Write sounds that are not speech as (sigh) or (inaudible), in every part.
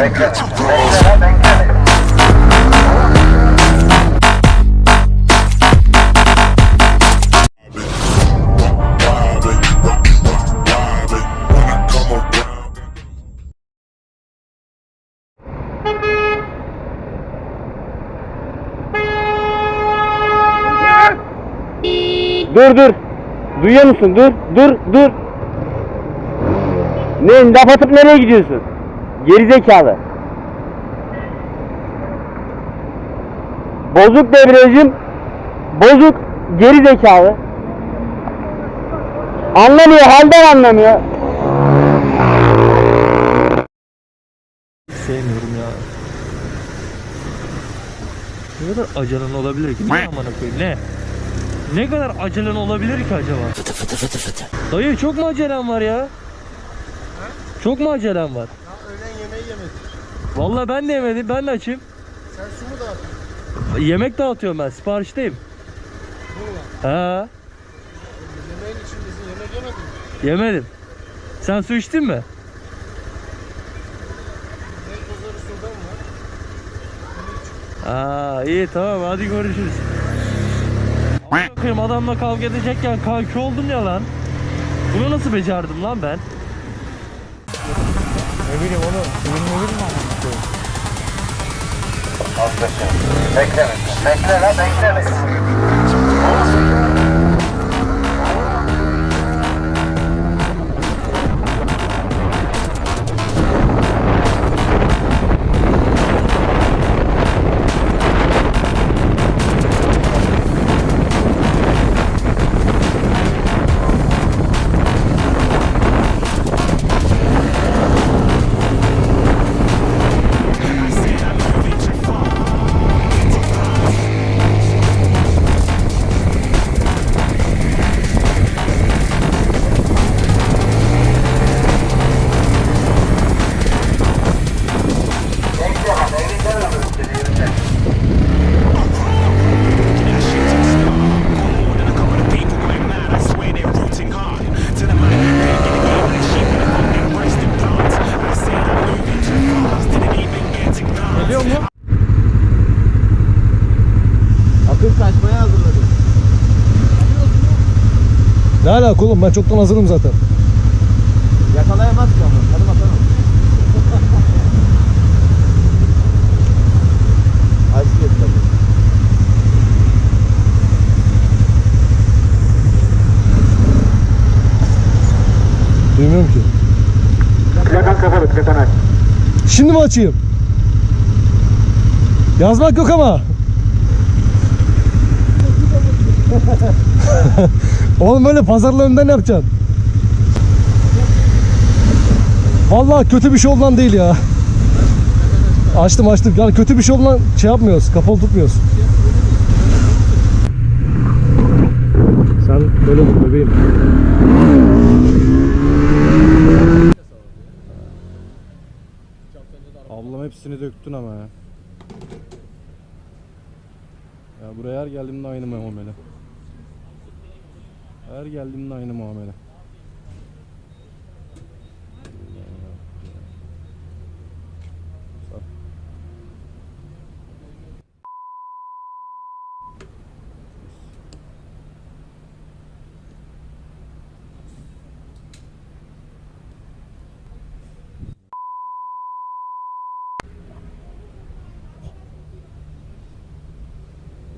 Dur dur. Duyuyor musun? Dur dur dur. Ne laf atıp nereye gidiyorsun? Gerizekalı. Bozuk debriyajım. Bozuk gerizekalı. Anlamıyor, halden anlamıyor. Sevmiyorum ya. Ne kadar acelen olabilir ki? Ne amına koyayım ne? Ne kadar acelen olabilir ki acaba? Fıtı fıtı fıtı fıtı. Dayı çok mu acelen var ya? Çok mu acelen var? Yemeği yemedik. Vallahi ben de yemedim. Ben de açım. Sen su mu dağıtıyorsun? Yemek dağıtıyorum ben. Siparişteyim. Valla. Ha, Yemeğin içindesin. Yemek yemedin mi? yemedim. Sen su içtin mi? Beykozları sudan var. Aa iyi tamam hadi görüşürüz. Bakayım adamla kavga edecekken kanki oldum ya lan. Bunu nasıl becerdim lan ben? Haklısın. Bekle bekle. Bekle lan bekle. Bekle Ne alaka oğlum ben çoktan hazırım zaten. Yakalayamaz ki ama. Hadi bakalım. Aç yet tabii. Duymuyorum ki. Plakan kapalı. Plakan aç. Şimdi mi açayım? Yazmak yok ama. (laughs) Oğlum böyle pazarla önden yapacaksın. Vallahi kötü bir şey olduğundan değil ya. Açtım açtım. Yani kötü bir şey olduğundan şey yapmıyoruz. Kapalı tutmuyoruz. Sen böyle dur bebeğim. Ablam hepsini döktün ama ya. Ya buraya her geldiğimde aynı muamele. Her geldiğimde aynı muamele.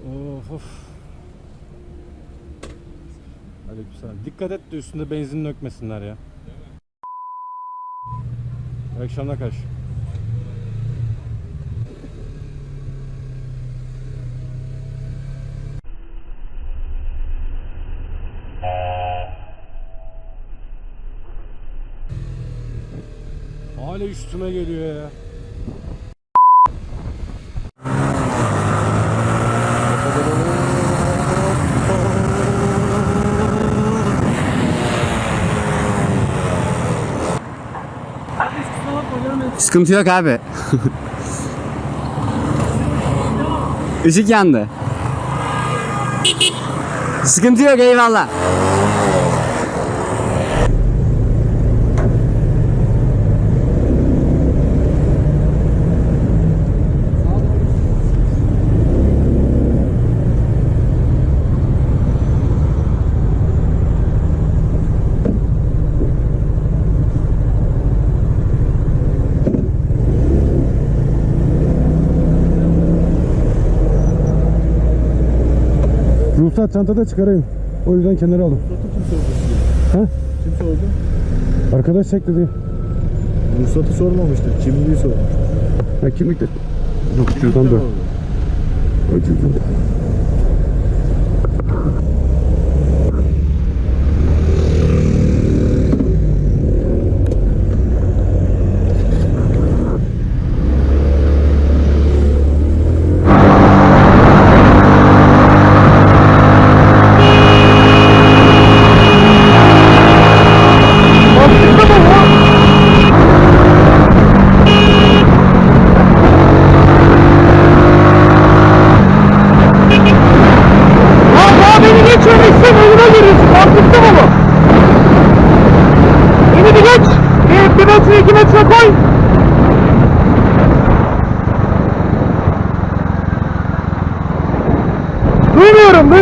Of of. Aleykümselam. Dikkat et de üstünde benzin dökmesinler ya. İyi akşamlar karşı. Hala üstüme geliyor ya. Sıkıntı yok abi. (laughs) Işık yandı. Sıkıntı yok eyvallah. Ruhsat çantada çıkarayım. O yüzden kenara aldım. Kim sordu size? Ha? Kim sordu? Arkadaş çek dedi. Ruhsatı sormamıştır. Kimliği sormuş. Ha kimlik de. Yok cüzdan da. Ay cüzdan.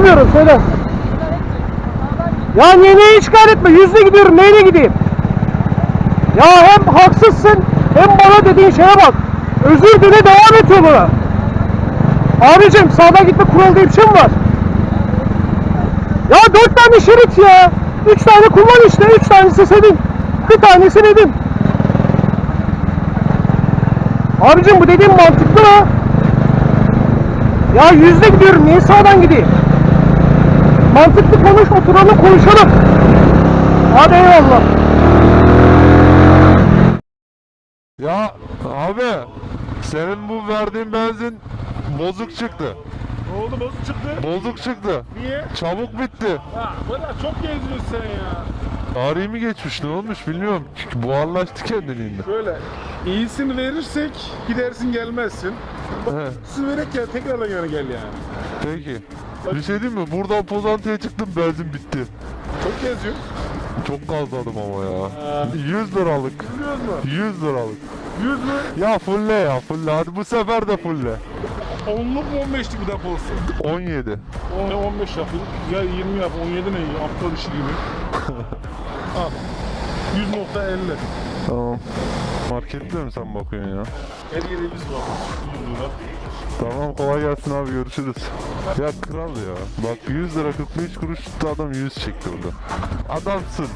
Duymuyorum söyle. Ya niye neyi işgal etme? Yüzle gidiyorum neyle gideyim? Ya hem haksızsın hem bana dediğin şeye bak. Özür dile devam et yoluna. Abicim sağdan gitme kuralı diye bir şey mi var? Ya dört tane şerit ya. Üç tane kullan işte. Üç tanesi senin. Bir tanesi benim. Abicim bu dediğim mantıklı mı? Ya yüzde gidiyorum. Niye sağdan gideyim? Mantıklı konuş. Oturalım konuşalım. Hadi eyvallah. Ya abi senin bu verdiğin benzin bozuk çıktı. Ne oldu bozuk çıktı? Bozuk çıktı. Niye? Çabuk bitti. Ha bana çok geziyorsun sen ya. Tarihi mi geçmiş ne olmuş bilmiyorum. Çünkü buharlaştı kendiliğinden. Böyle iyisini verirsek gidersin gelmezsin. He, Siz verek ya tekrardan yana gel yani. peki. Bir şey diyeyim mi? Buradan Pozantı'ya çıktım benzin bitti. Çok geziyor. Çok gazladım ama ya. 100 liralık. Biliyoruz mu? 100 liralık. 100 mü? Ya fulle ya fulle. Hadi bu sefer de fulle. Onluk mu 15'lik bir depo olsun? 17. 10, 15 yapayım. Ya 20 yap. 17 ne? Aptal işi gibi. (laughs) Al. 100.50. Tamam. Markette mi sen bakıyorsun ya? Her var. 100 lira. Tamam kolay gelsin abi görüşürüz. Ya kral ya. Bak 100 lira 45 kuruş tuttu adam 100 çekti orada. Adamsın.